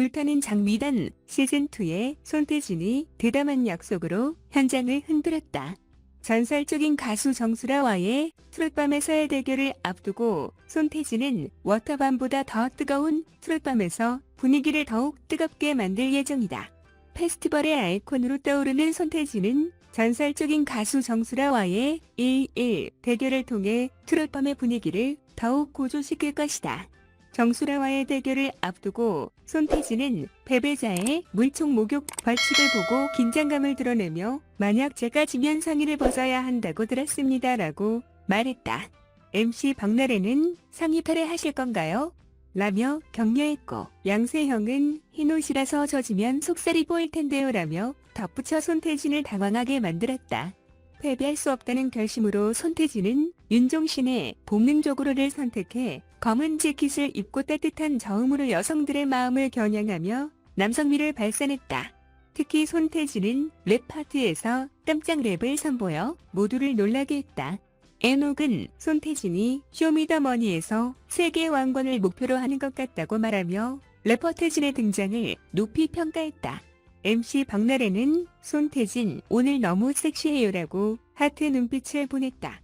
불타는 장미단 시즌2의 손태진이 대담한 약속으로 현장을 흔들었다. 전설적인 가수 정수라와의 트롯밤에서의 대결을 앞두고 손태진은 워터밤보다 더 뜨거운 트롯밤에서 분위기를 더욱 뜨겁게 만들 예정이다. 페스티벌의 아이콘으로 떠오르는 손태진은 전설적인 가수 정수라와의 1일 대결을 통해 트롯밤의 분위기를 더욱 고조시킬 것이다. 정수라와의 대결을 앞두고 손태진은 패배자의 물총 목욕 벌칙을 보고 긴장감을 드러내며 만약 제가 지면 상의를 벗어야 한다고 들었습니다라고 말했다. MC 박나래는 상의 탈의하실 건가요? 라며 격려했고 양세형은 흰 옷이라서 젖으면 속살이 보일 텐데요 라며 덧붙여 손태진을 당황하게 만들었다. 패배할 수 없다는 결심으로 손태진은 윤종신의 복능적으로를 선택해 검은 재킷을 입고 따뜻한 저음으로 여성들의 마음을 겨냥하며 남성미를 발산했다. 특히 손태진은 랩 파트에서 깜짝 랩을 선보여 모두를 놀라게 했다. 에녹은 손태진이 쇼미더머니에서 세계 왕권을 목표로 하는 것 같다고 말하며 래퍼 태진의 등장을 높이 평가했다. MC 박나래는 손태진 오늘 너무 섹시해요라고 하트 눈빛을 보냈다.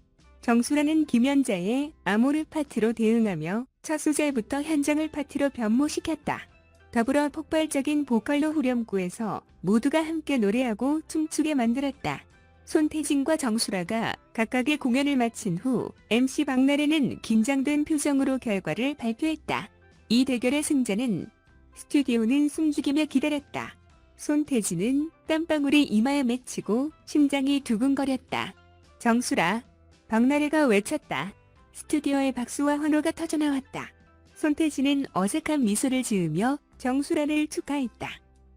정수라는 김연자의 아모르 파트로 대응하며 첫 소절부터 현장을 파티로 변모시켰다. 더불어 폭발적인 보컬로 후렴구에서 모두가 함께 노래하고 춤추게 만들었다. 손태진과 정수라가 각각의 공연을 마친 후 MC 박나래는 긴장된 표정으로 결과를 발표했다. 이 대결의 승자는 스튜디오는 숨죽이며 기다렸다. 손태진은 땀방울이 이마에 맺히고 심장이 두근거렸다. 정수라, 박나래가 외쳤다. 스튜디오의 박수와 환호가 터져나왔다. 손태진은 어색한 미소를 지으며 정수라를 축하했다.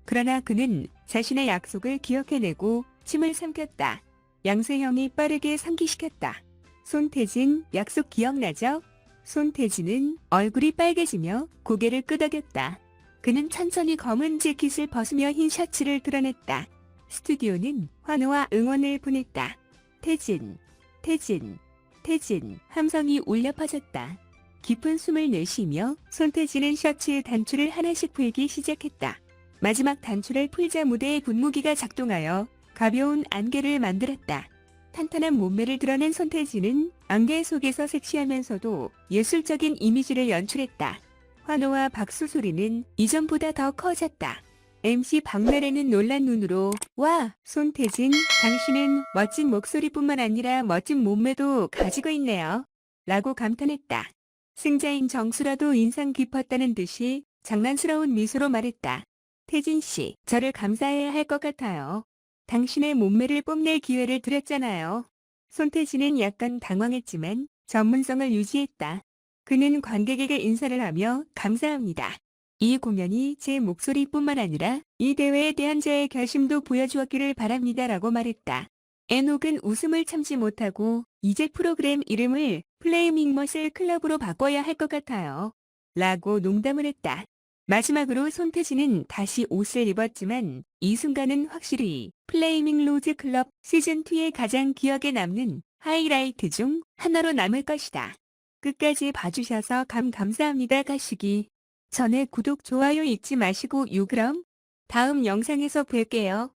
그러나 그는 자신의 약속을 기억해내고 침을 삼켰다. 양세형이 빠르게 상기시켰다. 손태진 약속 기억나죠? 손태진은 얼굴이 빨개지며 고개를 끄덕였다. 그는 천천히 검은 재킷을 벗으며 흰 셔츠를 드러냈다. 스튜디오는 환호와 응원을 보냈다. 태진, 태진, 태진 함성이 울려 퍼졌다. 깊은 숨을 내쉬며 손태진은 셔츠의 단추를 하나씩 풀기 시작했다. 마지막 단추를 풀자 무대의 분무기가 작동하여 가벼운 안개를 만들었다. 탄탄한 몸매를 드러낸 손태진은 안개 속에서 섹시하면서도 예술적인 이미지를 연출했다. 환호와 박수 소리는 이전보다 더 커졌다. MC 박나래는 놀란 눈으로 와 손태진 당신은 멋진 목소리뿐만 아니라 멋진 몸매도 가지고 있네요. 라고 감탄했다. 승자인 정수라도 인상 깊었다는 듯이 장난스러운 미소로 말했다. 태진 씨, 저를 감사해야 할 것 같아요. 당신의 몸매를 뽐낼 기회를 드렸잖아요. 손태진은 약간 당황했지만 전문성을 유지했다. 그는 관객에게 인사를 하며 감사합니다. 이 공연이 제 목소리뿐만 아니라 이 대회에 대한 저의 결심도 보여주었기를 바랍니다라고 말했다. 에녹은 웃음을 참지 못하고 이제 프로그램 이름을 플레이밍 머슬 클럽으로 바꿔야 할 것 같아요. 라고 농담을 했다. 마지막으로 손태진은 다시 옷을 입었지만 이 순간은 확실히 플레이밍 로즈 클럽 시즌2의 가장 기억에 남는 하이라이트 중 하나로 남을 것이다. 끝까지 봐주셔서 감 감사합니다 가시기 전에 구독 좋아요 잊지 마시고 요 그럼 다음 영상에서 뵐게요.